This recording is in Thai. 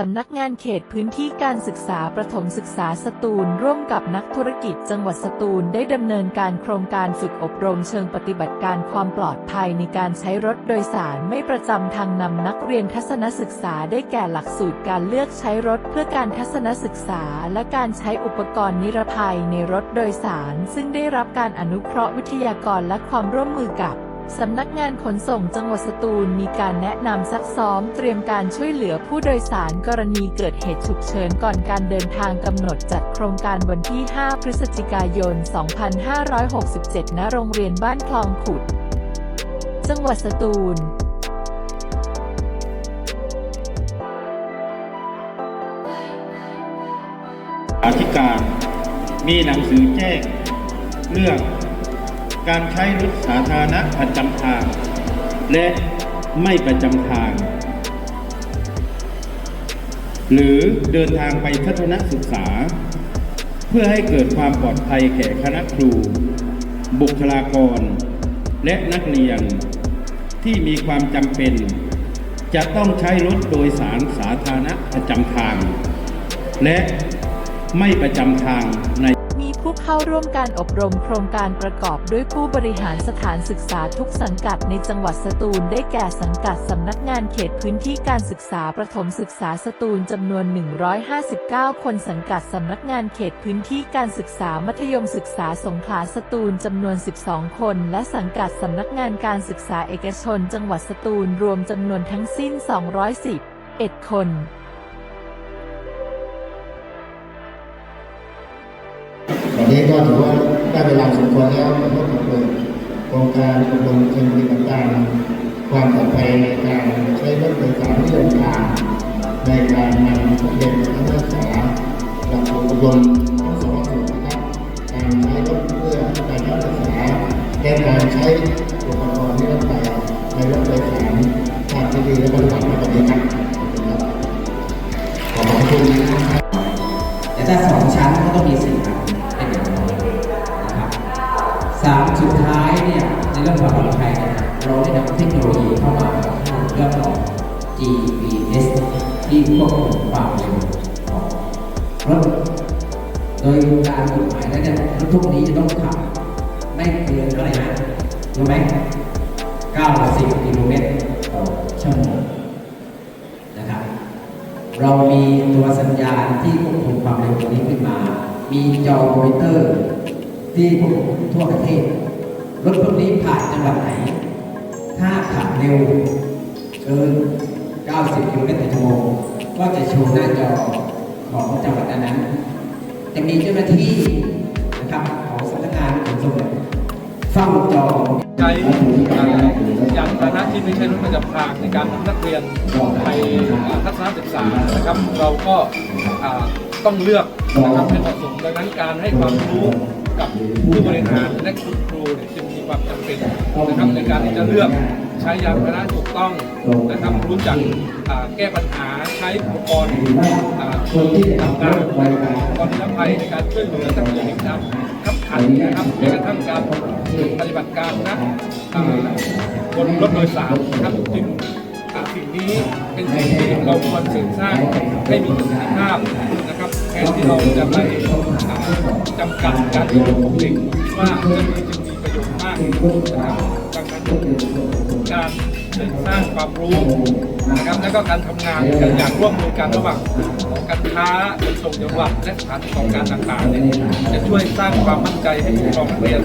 สำนักงานเขตพื้นที่การศึกษาประถมศึกษาสตูล ร่วมกับนักธุรกิจจังหวัดสตูลได้ดำเนินการโครงการฝึกอบรมเชิงปฏิบัติการความปลอดภัยในการใช้รถโดยสารไม่ประจำทางนำนักเรียนทัศนศึกษาได้แก่หลักสูตรการเลือกใช้รถเพื่อการทัศนศึกษา และการใช้อุปกรณ์นิรภัยในรถโดยสาร ซึ่งได้รับการอนุเคราะห์วิทยากรและความร่วมมือกับ สำนักงานขนส่งจังหวัดสตูลมีการแนะนำซักซ้อมเตรียมการช่วยเหลือผู้โดยสารกรณีเกิดเหตุฉุกเฉินก่อนการเดินทางกำหนดจัดโครงการวันที่ 5 พฤศจิกายน 2567 ณ โรงเรียนบ้านคลองขุด จังหวัดสตูลอธิการมีหนังสือแจ้งเรื่อง การใช้รถสาธารณะประจำทาง และไม่ประจำทาง หรือเดินทางไปทัศนศึกษา เพื่อให้เกิดความปลอดภัยแก่คณะครู บุคลากร และนักเรียน ที่มีความจำเป็น จะต้องใช้รถโดยสารสาธารณะประจำทาง และไม่ประจำทางใน เข้าร่วมการอบรมโครงการประกอบด้วยผู้บริหารสถานศึกษาทุกสังกัดในจังหวัดสตูลได้แก่สังกัดสำนักงานเขตพื้นที่การศึกษาประถมศึกษาสตูลจำนวน 159 คนสังกัดสำนักงานเขตพื้นที่การศึกษามัธยมศึกษาสงขลาสตูลจำนวน 12 คน และสังกัดสำนักงานการศึกษาเอกชน จังหวัดสตูลรวมจำนวนทั้งสิ้น 210คน นนี้ก็ถือว่าได้เวลาสมควรแล้วเพื่อเปิดโครงการอบรมเชิงปฏิบัติการความปลอดภัยในการใช้รถโดยสารที่เดินทางในการนำเด็กนักศึกษาหลักสูตรอบรม สามสุดท้ายเนี่ยในเรื่องความปลอดภัยเนี่ยเราได้นำเทคโนโลยีเข้ามาเรื่องของ GPS ที่ควบคุมความเร็วของรถโดยการกฎหมายแล้วเนี่ยรถทุกนี้จะต้องขับไม่เกินเท่าไหร่นะรู้ไหม90กิโลเมตรต่อชั่วโมงนะครับเรามีตัวสัญญาณที่ควบคุมความเร็วตัวนี้ขึ้นมา มีจอมอนิเตอร์ ที่ควบคุมทั่วประเทศ รถพวกนี้ผ่านจังหวัดไหน ถ้าขับเร็วเกิน 90กิโลเมตรต่อชั่วโมงก็จะโชว์หน้าจอของจังหวัดนั้นๆจะมีเจ้าหน้าที่นะครับของสำนักงานขนส่งเฝ้าจอใช้ยานพาหนะที่ไม่ใช่รถประจำทางในการนำนักเรียนไปอ่าทัศนศึกษานะครับ เราก็อ่าต้องเลือกนะครับให้เหมาะสมดังนั้นการให้ความรู้ กับผู้บริหารและคุณครูเนี่ยจึงมีความจำเป็นนะครับในการที่จะเลือกใช้ยานพาหนะถูกต้องนะครับรู้จักแก้ปัญหาใช้อุปกรณ์อ่าต่างๆอุปกรณ์นิรภัยในการช่วยเหลือถ้าเกิดเหตุการณ์ขับขันนะครับแม้กระทั่งการปฏิบัติการนะบนรถโดยสารนะครับจึงสิ่งนี้เป็นสิ่งที่เราควรเสริมสร้างให้มีประสิทธิภาพนะครับแทนที่เราจะไป จำกัดการเรียนรู้ของเด็กว่าเรื่องนี้จึงมีประโยชน์มากนะครับดังนั้นการสร้างความรู้นะครับ และก็การทำงานกันอย่างร่วมมือกันระหว่างการค้าขนส่งจังหวัดและสถานประกอบการต่างๆเนี่ยจะช่วยสร้างความมั่นใจให้ผู้ปกครองนักเรียน